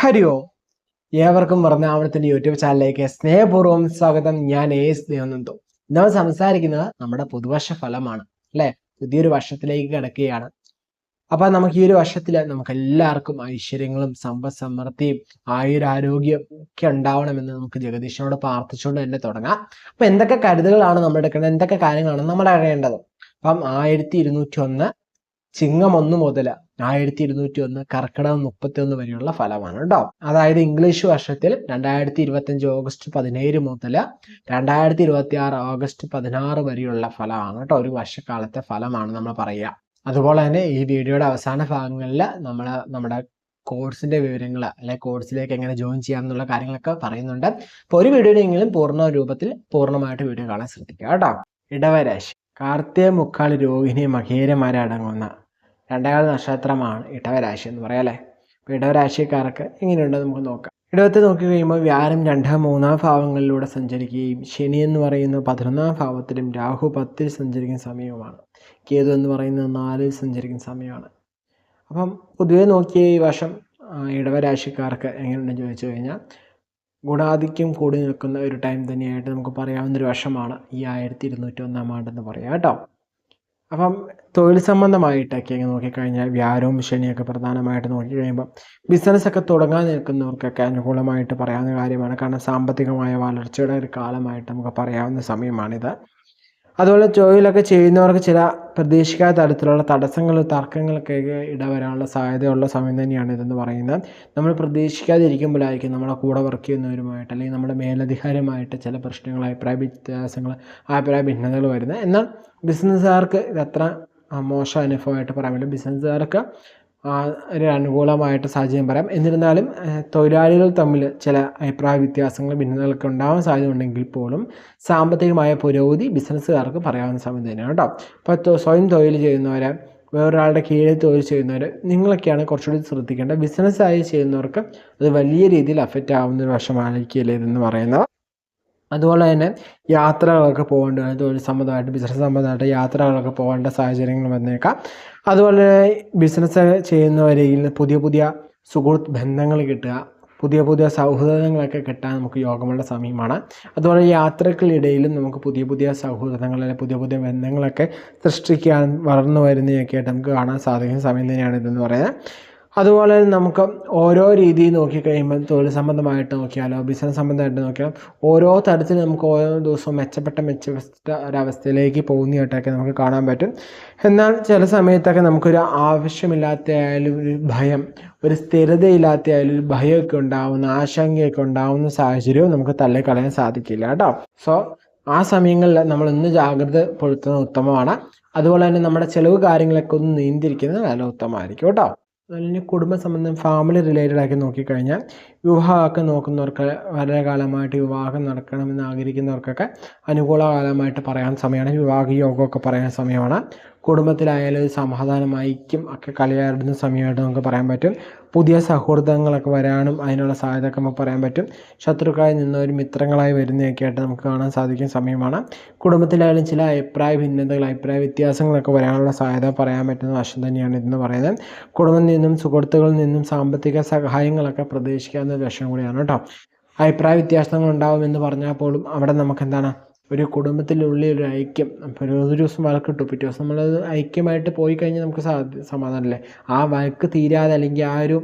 ഹരി ഓ ഏവർക്കും വർണാവണത്തിന്റെ യൂട്യൂബ് ചാനലിലേക്ക് സ്നേഹപൂർവം സ്വാഗതം. ഞാൻ എസ് ദേവനന്ദു നമ്മൾ സംസാരിക്കുന്നത് നമ്മുടെ പുതുവർഷ ഫലമാണ് അല്ലെ? പുതിയൊരു വർഷത്തിലേക്ക് കിടക്കുകയാണ്. അപ്പൊ നമുക്ക് ഈ ഒരു വർഷത്തിൽ നമുക്ക് എല്ലാവർക്കും ഐശ്വര്യങ്ങളും സമ്പദ് സമൃദ്ധിയും ആയുരാരോഗ്യം ഒക്കെ ഉണ്ടാവണമെന്ന് നമുക്ക് ജഗദീശനോട് പ്രാർത്ഥിച്ചുകൊണ്ട് തന്നെ തുടങ്ങാം. അപ്പൊ എന്തൊക്കെ കരുതലുകളാണ് നമ്മൾ എടുക്കേണ്ടത്? എന്തൊക്കെ കാര്യങ്ങളാണ് നമ്മൾ അറിയേണ്ടത്? അപ്പം ആയിരത്തി ഇരുന്നൂറ്റി ഒന്ന് ചിങ്ങം ഒന്ന് മുതൽ ആയിരത്തി ഇരുന്നൂറ്റി ഒന്ന് കർക്കിടകം മുപ്പത്തി ഒന്ന് വരെയുള്ള ഫലമാണ് കേട്ടോ അതായത് ഇംഗ്ലീഷ് വർഷത്തിൽ രണ്ടായിരത്തി ഇരുപത്തി അഞ്ച് ഓഗസ്റ്റ് പതിനേഴ് മുതൽ രണ്ടായിരത്തി ഇരുപത്തി ആറ് ഓഗസ്റ്റ് പതിനാറ് വരെയുള്ള ഫലമാണ് കേട്ടോ ഒരു വർഷക്കാലത്തെ ഫലമാണ് നമ്മൾ പറയുക അതുപോലെ തന്നെ ഈ വീഡിയോയുടെ അവസാന ഭാഗങ്ങളിൽ നമ്മൾ നമ്മുടെ കോഴ്സിന്റെ വിവരങ്ങൾ അല്ലെ കോഴ്സിലേക്ക് എങ്ങനെ ജോയിൻ ചെയ്യാം എന്നുള്ള കാര്യങ്ങളൊക്കെ പറയുന്നുണ്ട്. അപ്പോൾ ഒരു വീഡിയോയെങ്കിലും പൂർണ രൂപത്തിൽ പൂർണമായിട്ട് വീഡിയോ കാണാൻ ശ്രദ്ധിക്കുക കേട്ടോ ഇടവരാശി. കാർത്തിക മുക്കാളി രോഹിണി മകേരമാരടങ്ങുന്ന രണ്ടാമത് നക്ഷത്രമാണ് ഇടവരാശി എന്ന് പറയാം അല്ലേ? അപ്പോൾ ഇടവരാശിക്കാർക്ക് എങ്ങനെയുണ്ടോ നമുക്ക് നോക്കാം. ഇടവത്തെ നോക്കി കഴിയുമ്പോൾ വ്യാഴം രണ്ടാം മൂന്നാം ഭാവങ്ങളിലൂടെ സഞ്ചരിക്കുകയും ശനി എന്ന് പറയുന്ന പതിനൊന്നാം ഭാവത്തിലും രാഹു പത്തിൽ സഞ്ചരിക്കുന്ന സമയവുമാണ്. കേതു എന്ന് പറയുന്നത് നാലിൽ സഞ്ചരിക്കുന്ന സമയമാണ്. അപ്പം പൊതുവേ നോക്കിയ ഈ വർഷം ഇടവരാശിക്കാർക്ക് എങ്ങനെയുണ്ടെന്ന് ചോദിച്ചു കഴിഞ്ഞാൽ ഗുണാധിക്യം കൂടി നിൽക്കുന്ന ഒരു ടൈം തന്നെയായിട്ട് നമുക്ക് പറയാവുന്ന ഒരു വർഷമാണ് ഈ ആയിരത്തി ഇരുന്നൂറ്റി ഒന്നാം ആണ്ടെന്ന് പറയാം കേട്ടോ. അപ്പം തൊഴിൽ സംബന്ധമായിട്ടൊക്കെ അങ്ങ് നോക്കിക്കഴിഞ്ഞാൽ വ്യാഴവും ശനിയൊക്കെ പ്രധാനമായിട്ട് നോക്കി കഴിയുമ്പോൾ ബിസിനസ്സൊക്കെ തുടങ്ങാൻ നിൽക്കുന്നവർക്കൊക്കെ അനുകൂലമായിട്ട് പറയാവുന്ന കാര്യമാണ്. കാരണം സാമ്പത്തികമായ വളർച്ചയുടെ ഒരു കാലമായിട്ട് നമുക്ക് പറയാവുന്ന സമയമാണിത്. അതുപോലെ തൊഴിലൊക്കെ ചെയ്യുന്നവർക്ക് ചില പ്രതീക്ഷിക്കാത്ത തരത്തിലുള്ള തടസ്സങ്ങൾ തർക്കങ്ങളൊക്കെ ഇടവരാനുള്ള സാധ്യതയുള്ള സമയം തന്നെയാണ് ഇതെന്ന് പറയുന്നത്. നമ്മൾ പ്രതീക്ഷിക്കാതിരിക്കുമ്പോഴായിരിക്കും നമ്മുടെ കൂടെ വർക്ക് ചെയ്യുന്നവരുമായിട്ട് അല്ലെങ്കിൽ നമ്മുടെ മേലധികാരമായിട്ട് ചില പ്രശ്നങ്ങൾ അഭിപ്രായ വ്യത്യാസങ്ങൾ അഭിപ്രായ ഭിന്നതകൾ വരുന്നത്. എന്നാൽ ബിസിനസ്സുകാർക്ക് ഇതത്ര മോശം അനുഭവമായിട്ട് പറയാൻ പറ്റില്ല. ബിസിനസ്സുകാർക്ക് ഒരു അനുകൂലമായിട്ട് സാഹചര്യം പറയാം. എന്നിരുന്നാലും തൊഴിലാളികൾ തമ്മിൽ ചില അഭിപ്രായ വ്യത്യാസങ്ങൾ ഭിന്നതകളൊക്കെ ഉണ്ടാവാൻ സാധ്യത ഉണ്ടെങ്കിൽ പോലും സാമ്പത്തികമായ പുരോഗതി ബിസിനസ്സുകാർക്ക് പറയാവുന്ന സമയം തന്നെയാണ് കേട്ടോ. അപ്പോൾ സ്വയം തൊഴിൽ ചെയ്യുന്നവരെ വേറൊരാളുടെ കീഴിൽ തൊഴിൽ ചെയ്യുന്നവർ നിങ്ങളൊക്കെയാണ് കുറച്ചുകൂടി ശ്രദ്ധിക്കേണ്ടത്. ബിസിനസ്സായി ചെയ്യുന്നവർക്ക് അത് വലിയ രീതിയിൽ അഫക്റ്റ് ആവുന്ന ഒരു വശമായിരിക്കില്ല ഇതെന്ന് പറയുന്നത്. അതുപോലെ തന്നെ യാത്രകളൊക്കെ പോകേണ്ട തൊഴിൽ സംബന്ധമായിട്ട് ബിസിനസ് സംബന്ധമായിട്ട് യാത്രകളൊക്കെ പോകേണ്ട സാഹചര്യങ്ങൾ വന്നേക്കാം. അതുപോലെ ബിസിനസ് ചെയ്യുന്നവരിൽ പുതിയ പുതിയ സുഹൃത്ത് ബന്ധങ്ങൾ കിട്ടുക പുതിയ പുതിയ സൗഹൃദങ്ങളൊക്കെ കിട്ടാൻ നമുക്ക് യോഗമുള്ള സമയമാണ്. അതുപോലെ യാത്രകൾക്കിടയിലും നമുക്ക് പുതിയ പുതിയ സൗഹൃദങ്ങൾ അല്ലെങ്കിൽ പുതിയ പുതിയ ബന്ധങ്ങളൊക്കെ സൃഷ്ടിക്കാൻ വളർന്നു വരുന്നതൊക്കെ ആയിട്ട് നമുക്ക് കാണാൻ സാധിക്കുന്ന സമയം തന്നെയാണ് ഇതെന്ന് പറയുന്നത്. അതുപോലെ നമുക്ക് ഓരോ രീതിയിൽ നോക്കിക്കഴിയുമ്പോൾ തൊഴിൽ സംബന്ധമായിട്ട് നോക്കിയാലോ ബിസിനസ് സംബന്ധമായിട്ട് നോക്കിയാലോ ഓരോ തരത്തിൽ നമുക്ക് ഓരോ ദിവസവും മെച്ചപ്പെട്ട മെച്ചപ്പെട്ട ഒരവസ്ഥയിലേക്ക് പോകുന്നതായിട്ടൊക്കെ നമുക്ക് കാണാൻ പറ്റും. എന്നാൽ ചില സമയത്തൊക്കെ നമുക്കൊരു ആവശ്യമില്ലാത്ത ആയാലും ഒരു ഭയം ഒരു സ്ഥിരതയില്ലാത്ത ആയാലും ഒരു ഭയമൊക്കെ ഉണ്ടാവുന്ന ആശങ്കയൊക്കെ ഉണ്ടാവുന്ന സാഹചര്യവും നമുക്ക് തള്ളിക്കളയാൻ സാധിക്കില്ല കേട്ടോ. സോ ആ സമയങ്ങളിൽ നമ്മൾ ഇന്ന് ജാഗ്രത പുലർത്തുന്നത് ഉത്തമമാണ്. അതുപോലെ തന്നെ നമ്മുടെ ചിലവ് കാര്യങ്ങളൊക്കെ ഒന്ന് നീന്തിരിക്കുന്നത് നല്ല ഉത്തമമായിരിക്കും കേട്ടോ. അതുപോലെ കുടുംബ സംബന്ധം ഫാമിലി റിലേറ്റഡ് ആക്കി നോക്കിക്കഴിഞ്ഞാൽ വിവാഹമൊക്കെ നോക്കുന്നവർക്ക് വളരെ കാലമായിട്ട് വിവാഹം നടക്കണമെന്ന് ആഗ്രഹിക്കുന്നവർക്കൊക്കെ അനുകൂല കാലമായിട്ട് പറയാൻ സമയമാണ്. വിവാഹ യോഗമൊക്കെ പറയാൻ സമയമാണ്. കുടുംബത്തിലായാലും സമാധാനമായിരിക്കും. ഒക്കെ കലയാടുന്ന സമയമായിട്ട് നമുക്ക് പറയാൻ പറ്റും. പുതിയ സൗഹൃദങ്ങളൊക്കെ വരാനും അതിനുള്ള സാധ്യതയൊക്കെ നമുക്ക് പറയാൻ പറ്റും. ശത്രുക്കളായി നിന്നവർ മിത്രങ്ങളായി വരുന്നതൊക്കെ ആയിട്ട് നമുക്ക് കാണാൻ സാധിക്കുന്ന സമയമാണ്. കുടുംബത്തിലായാലും ചില അഭിപ്രായ ഭിന്നതകൾ അഭിപ്രായ വ്യത്യാസങ്ങളൊക്കെ വരാനുള്ള സാധ്യത പറയാൻ പറ്റുന്ന വശം തന്നെയാണ് ഇതെന്ന് പറയുന്നത്. കുടുംബത്തിൽ നിന്നും സുഹൃത്തുക്കളിൽ നിന്നും സാമ്പത്തിക സഹായങ്ങളൊക്കെ പ്രതീക്ഷിക്കാവുന്ന ഒരു വശം കൂടിയാണ് കേട്ടോ. അഭിപ്രായ വ്യത്യാസങ്ങൾ ഉണ്ടാവുമെന്ന് പറഞ്ഞാൽ പോലും അവിടെ നമുക്ക് എന്താണ് ഒരു കുടുംബത്തിനുള്ളിൽ ഒരു ഐക്യം. ഒരു ദിവസം വഴക്കിട്ടു പിറ്റേ ദിവസം നമ്മളത് ഐക്യമായിട്ട് പോയി കഴിഞ്ഞാൽ നമുക്ക് സമാധാനമല്ലേ ആ വഴക്ക് തീരാതെ അല്ലെങ്കിൽ ആ ഒരു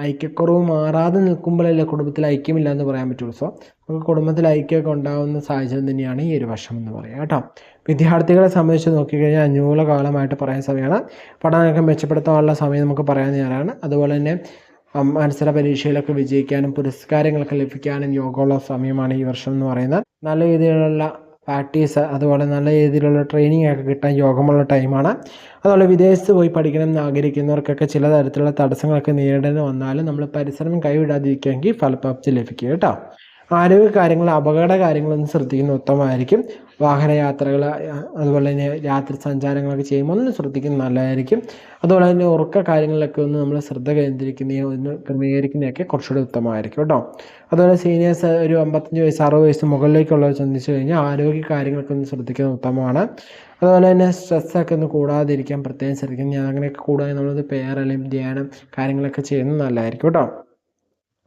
ഐക്യക്കുറവ് മാറാതെ നിൽക്കുമ്പോഴല്ലേ കുടുംബത്തിൽ ഐക്യമില്ല എന്ന് പറയാൻ പറ്റുള്ളൂ. സോ നമുക്ക് കുടുംബത്തിൽ ഐക്യമൊക്കെ ഉണ്ടാകുന്ന സാഹചര്യം തന്നെയാണ് ഈ ഒരു വർഷം എന്ന് പറയുക കേട്ടോ. വിദ്യാർത്ഥികളെ സംബന്ധിച്ച് നോക്കിക്കഴിഞ്ഞാൽ അഞ്ഞൂല കാലമായിട്ട് പറയാൻ സമയമാണ്. പഠനമൊക്കെ മെച്ചപ്പെടുത്താനുള്ള സമയം നമുക്ക് പറയാൻ നേരമാണ്. അതുപോലെ തന്നെ മത്സര പരീക്ഷയിലൊക്കെ വിജയിക്കാനും പുരസ്കാരങ്ങളൊക്കെ ലഭിക്കാനും യോഗമുള്ള സമയമാണ് ഈ വർഷം എന്ന് പറയുന്നത്. നല്ല രീതിയിലുള്ള പ്രാക്ടീസ് അതുപോലെ നല്ല രീതിയിലുള്ള ട്രെയിനിങ് ഒക്കെ കിട്ടാൻ യോഗമുള്ള ടൈമാണ് അതുപോലെ വിദേശത്ത് പോയി പഠിക്കണം എന്ന് ആഗ്രഹിക്കുന്നവർക്കൊക്കെ ചില തരത്തിലുള്ള തടസ്സങ്ങളൊക്കെ നേരിടേണ്ടി വന്നാലും നമ്മൾ പരിശ്രമം കൈവിടാതിരിക്കുമെങ്കിൽ ഫലപ്രാപ്തി ലഭിക്കും കേട്ടോ. ആരോഗ്യ കാര്യങ്ങൾ അപകട കാര്യങ്ങളൊന്നും ശ്രദ്ധിക്കുന്നത് ഉത്തമമായിരിക്കും. വാഹനയാത്രകൾ അതുപോലെ തന്നെ രാത്രി സഞ്ചാരങ്ങളൊക്കെ ചെയ്യുമ്പോൾ ഒന്ന് ശ്രദ്ധിക്കുന്നത് നല്ലതായിരിക്കും. അതുപോലെ തന്നെ ഉറക്ക കാര്യങ്ങളിലൊക്കെ ഒന്ന് നമ്മൾ ശ്രദ്ധ കേന്ദ്രീകരിക്കുന്നതോ ഒന്ന് ക്രമീകരിക്കുന്നതൊക്കെ കുറച്ചുകൂടി ഉത്തമമായിരിക്കും കേട്ടോ. അതുപോലെ സീനിയേഴ്സ് ഒരു അമ്പത്തഞ്ച് വയസ്സ് അറുപത് വയസ്സ് മുകളിലേക്കുള്ളവർ ചിന്തിച്ചു കഴിഞ്ഞാൽ ആരോഗ്യ കാര്യങ്ങളൊക്കെ ഒന്ന് ശ്രദ്ധിക്കുന്നത് ഉത്തമമാണ്. അതുപോലെ തന്നെ സ്ട്രെസ്സൊക്കെ ഒന്ന് കൂടാതിരിക്കാൻ പ്രത്യേകം ശ്രദ്ധിക്കുന്നത് അങ്ങനെയൊക്കെ കൂടാതെ നമ്മളത് അല്ലെങ്കിൽ ധ്യാനം കാര്യങ്ങളൊക്കെ ചെയ്യുന്നത് നല്ലതായിരിക്കും കേട്ടോ.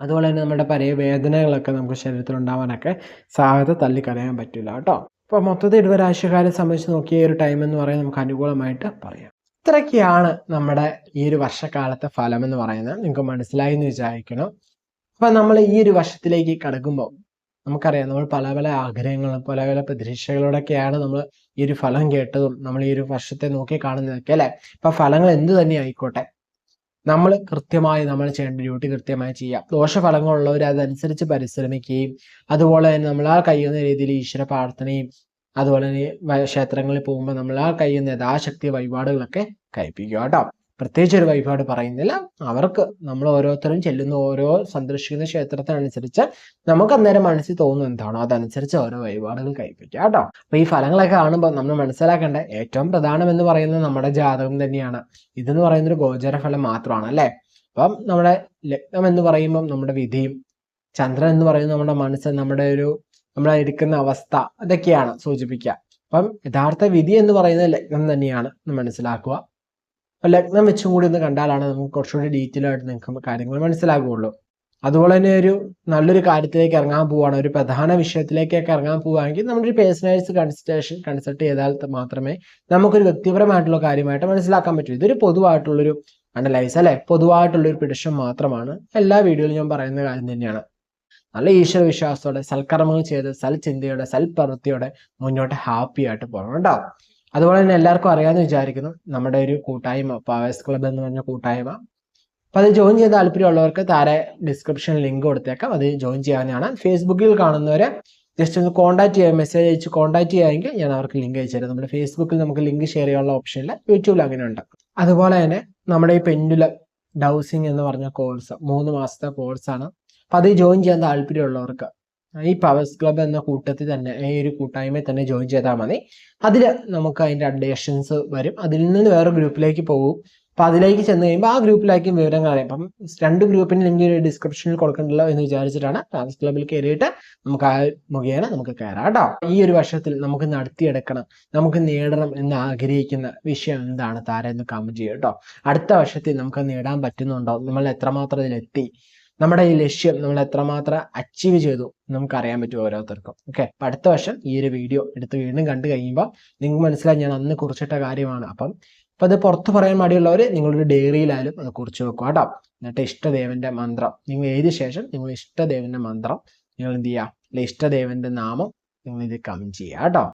അതുപോലെ തന്നെ നമ്മുടെ പഴയ വേദനകളൊക്കെ നമുക്ക് ശരീരത്തിൽ ഉണ്ടാവാനൊക്കെ സാധ്യത തള്ളിക്കളയാൻ പറ്റില്ല കേട്ടോ. അപ്പോൾ മൊത്തത്തിൽ ഇടവരാശിക്കാരെ സംബന്ധിച്ച് നോക്കിയ ഒരു ടൈം എന്ന് പറയുന്നത് നമുക്ക് അനുകൂലമായിട്ട് പറയാം. ഇത്രയൊക്കെയാണ് നമ്മുടെ ഈ ഒരു വർഷക്കാലത്തെ ഫലം എന്ന് പറയുന്നത്. നിങ്ങൾക്ക് മനസ്സിലായി എന്ന് വിചാരിക്കണം. അപ്പം നമ്മൾ ഈ ഒരു വർഷത്തിലേക്ക് കടക്കുമ്പോൾ നമുക്കറിയാം നമ്മൾ പല പല ആഗ്രഹങ്ങളും പല പല പ്രതീക്ഷകളോടൊക്കെയാണ് നമ്മൾ ഈ ഒരു ഫലം കേട്ടതും നമ്മൾ ഈ ഒരു വർഷത്തെ നോക്കി കാണുന്നതൊക്കെ അല്ലേ? അപ്പം ഫലങ്ങൾ എന്ത് തന്നെ ആയിക്കോട്ടെ? നമ്മൾ കൃത്യമായി നമ്മൾ ചെയ്യേണ്ട ഡ്യൂട്ടി കൃത്യമായി ചെയ്യാം. ദോഷഫലങ്ങളുള്ളവർ അതനുസരിച്ച് പരിശ്രമിക്കുകയും അതുപോലെ തന്നെ നമ്മൾ ആ കഴിയുന്ന രീതിയിൽ ഈശ്വര പ്രാർത്ഥനയും അതുപോലെ തന്നെ ക്ഷേത്രങ്ങളിൽ പോകുമ്പോൾ നമ്മൾ ആ കഴിയുന്ന യഥാശക്തി വഴിപാടുകളൊക്കെ കഴിപ്പിക്കുക കേട്ടോ. പ്രത്യേകിച്ച് ഒരു വഴിപാട് പറയുന്നില്ല. അവർക്ക് നമ്മൾ ഓരോരുത്തരും ചെല്ലുന്ന ഓരോ സന്ദർശിക്കുന്ന ക്ഷേത്രത്തിനനുസരിച്ച് നമുക്ക് അന്നേരം മനസ്സിൽ തോന്നുന്നു എന്താണോ അതനുസരിച്ച് ഓരോ വഴിപാടുകൾ കൈപ്പറ്റുക കേട്ടോ. അപ്പൊ ഈ ഫലങ്ങളൊക്കെ കാണുമ്പോൾ നമ്മൾ മനസ്സിലാക്കേണ്ട ഏറ്റവും പ്രധാനം എന്ന് പറയുന്നത് നമ്മുടെ ജാതകം തന്നെയാണ്. ഇതെന്ന് പറയുന്ന ഒരു ഗോചര ഫലം മാത്രമാണ് അല്ലേ? അപ്പം നമ്മുടെ ലഗ്നം എന്ന് പറയുമ്പം നമ്മുടെ വിധിയും ചന്ദ്രൻ എന്ന് പറയുന്നത് നമ്മുടെ മനസ്സ് നമ്മുടെ ഒരു നമ്മളെ ഇരിക്കുന്ന അവസ്ഥ അതൊക്കെയാണ് സൂചിപ്പിക്കുക. അപ്പം യഥാർത്ഥ വിധി എന്ന് പറയുന്നത് ലഗ്നം തന്നെയാണ് മനസ്സിലാക്കുക. ലഗ്നം വെച്ചും കൂടി ഒന്ന് കണ്ടാലാണ് നമുക്ക് കുറച്ചുകൂടി ഡീറ്റെയിൽ ആയിട്ട് നിങ്ങൾക്ക് കാര്യങ്ങൾ മനസ്സിലാകുള്ളൂ. അതുപോലെ തന്നെ ഒരു നല്ലൊരു കാര്യത്തിലേക്ക് ഇറങ്ങാൻ പോവുകയാണ് ഒരു പ്രധാന വിഷയത്തിലേക്കൊക്കെ ഇറങ്ങാൻ പോവുകയാണെങ്കിൽ നമ്മളൊരു ഒരു പേഴ്സണലൈസ് കൺസൾട്ടേഷൻ കൺസൾട്ട് ചെയ്താൽ മാത്രമേ നമുക്കൊരു വ്യക്തിപരമായിട്ടുള്ള കാര്യമായിട്ട് മനസ്സിലാക്കാൻ പറ്റൂ. ഇതൊരു പൊതുവായിട്ടുള്ളൊരു അനലൈസ് അല്ലെ? പൊതുവായിട്ടുള്ളൊരു പിടിഷൻ മാത്രമാണ്. എല്ലാ വീഡിയോയിലും ഞാൻ പറയുന്ന കാര്യം തന്നെയാണ്. നല്ല ഈശ്വര വിശ്വാസത്തോടെ സൽക്കർമ്മങ്ങൾ ചെയ്ത് സൽചിന്തയോടെ സൽപ്രവൃത്തിയോടെ മുന്നോട്ട് ഹാപ്പി ആയിട്ട് പോകണം കേട്ടോ. അതുപോലെ തന്നെ എല്ലാവർക്കും അറിയാമെന്ന് വിചാരിക്കുന്നു. നമ്മുടെ ഒരു കൂട്ടായ്മ പവേഴ്സ് ക്ലബ് എന്ന് പറഞ്ഞ കൂട്ടായ്മ. അപ്പോൾ അത് ജോയിൻ ചെയ്യാൻ താല്പര്യമുള്ളവർക്ക് താരെ ഡിസ്ക്രിപ്ഷൻ ലിങ്ക് കൊടുത്തേക്കാം. അത് ജോയിൻ ചെയ്യാവുന്നതാണ് ഫേസ്ബുക്കിൽ കാണുന്നവരെ ജസ്റ്റ് ഒന്ന് കോൺടാക്ട് ചെയ്യാൻ മെസ്സേജ് അയച്ച് കോൺടാക്ട് ചെയ്യാമെങ്കിൽ ഞാൻ അവർക്ക് ലിങ്ക് അയച്ചു തരാം. നമ്മുടെ ഫേസ്ബുക്കിൽ നമുക്ക് ലിങ്ക് ഷെയർ ചെയ്യാനുള്ള ഓപ്ഷനില്ല യൂട്യൂബിൽ അങ്ങനെ ഉണ്ട്. അതുപോലെ തന്നെ നമ്മുടെ ഈ പെൻഡുല ഡൗസിങ് എന്ന് പറഞ്ഞ കോഴ്സ് മൂന്ന് മാസത്തെ കോഴ്സാണ് അപ്പോൾ അത് ജോയിൻ ചെയ്യാൻ താല്പര്യമുള്ളവർക്ക് ഈ പവേഴ്സ് ക്ലബ് എന്ന കൂട്ടത്തിൽ തന്നെ ഈ ഒരു കൂട്ടായ്മയിൽ തന്നെ ജോയിൻ ചെയ്താൽ മതി. അതിൽ നമുക്ക് അതിന്റെ അപ്ഡേഷൻസ് വരും. അതിൽ നിന്ന് വേറെ ഗ്രൂപ്പിലേക്ക് പോകും. അപ്പം അതിലേക്ക് ചെന്ന് കഴിയുമ്പോൾ ആ ഗ്രൂപ്പിലേക്ക് വിവരങ്ങൾ അറിയാം അപ്പം രണ്ട് ഗ്രൂപ്പിന് ലിങ്ക് ഡിസ്ക്രിപ്ഷനിൽ കൊടുക്കണ്ടല്ലോ എന്ന് വിചാരിച്ചിട്ടാണ് പവേഴ്സ് ക്ലബിൽ കയറിയിട്ട് നമുക്ക് ആ മുഖേന നമുക്ക് കയറാം കേട്ടോ. ഈ ഒരു വർഷത്തിൽ നമുക്ക് നടത്തിയെടുക്കണം നമുക്ക് നേടണം എന്ന് ആഗ്രഹിക്കുന്ന വിഷയം എന്താണ്? താരം എന്ന് കമന്റ് ചെയ്യുക കേട്ടോ. അടുത്ത വർഷത്തിൽ നമുക്ക് നേടാൻ പറ്റുന്നുണ്ടോ? നമ്മൾ എത്രമാത്രം ഇതിലെത്തി? നമ്മുടെ ഈ ലക്ഷ്യം നമ്മൾ എത്രമാത്രം അച്ചീവ് ചെയ്തു നമുക്ക് അറിയാൻ പറ്റും ഓരോരുത്തർക്കും. ഓക്കെ അപ്പൊ അടുത്ത വർഷം ഈ ഒരു വീഡിയോ എടുത്ത് വീണ്ടും കണ്ടു കഴിയുമ്പോൾ നിങ്ങൾക്ക് മനസ്സിലായി ഞാൻ അന്ന് കുറിച്ചിട്ട കാര്യമാണ്. അപ്പം അപ്പൊ അത് പുറത്ത് പറയാൻ മടിയുള്ളവർ നിങ്ങളൊരു ഡയറിയിലായാലും അത് കുറിച്ച് വെക്കുക കേട്ടോ. എന്നിട്ട് ഇഷ്ടദേവന്റെ മന്ത്രം. നിങ്ങൾ എഴുതിയ ശേഷം നിങ്ങൾ ഇഷ്ടദേവന്റെ മന്ത്രം നിങ്ങൾ എന്ത് ചെയ്യുക? അല്ലെ ഇഷ്ടദേവന്റെ നാമം നിങ്ങൾ ഇത് കമന്റ് ചെയ്യുക കേട്ടോ.